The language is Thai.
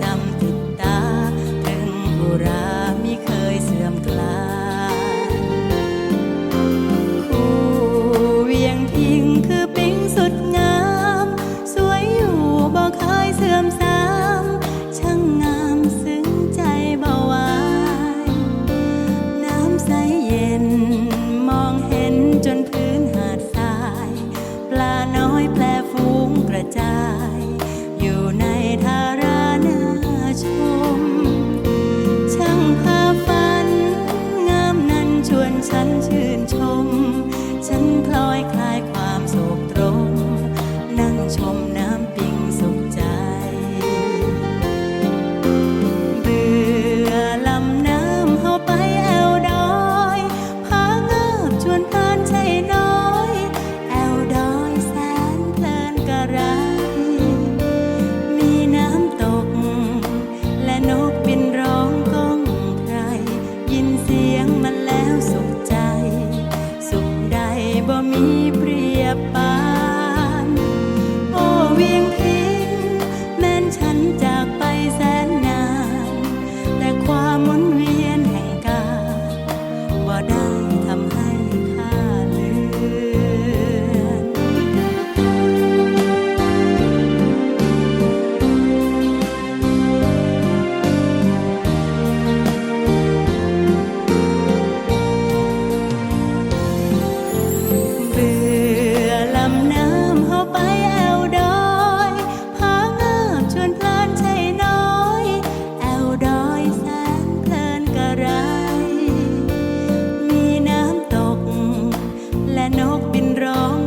จำติด นี้เปรียบไป นกบินร้อง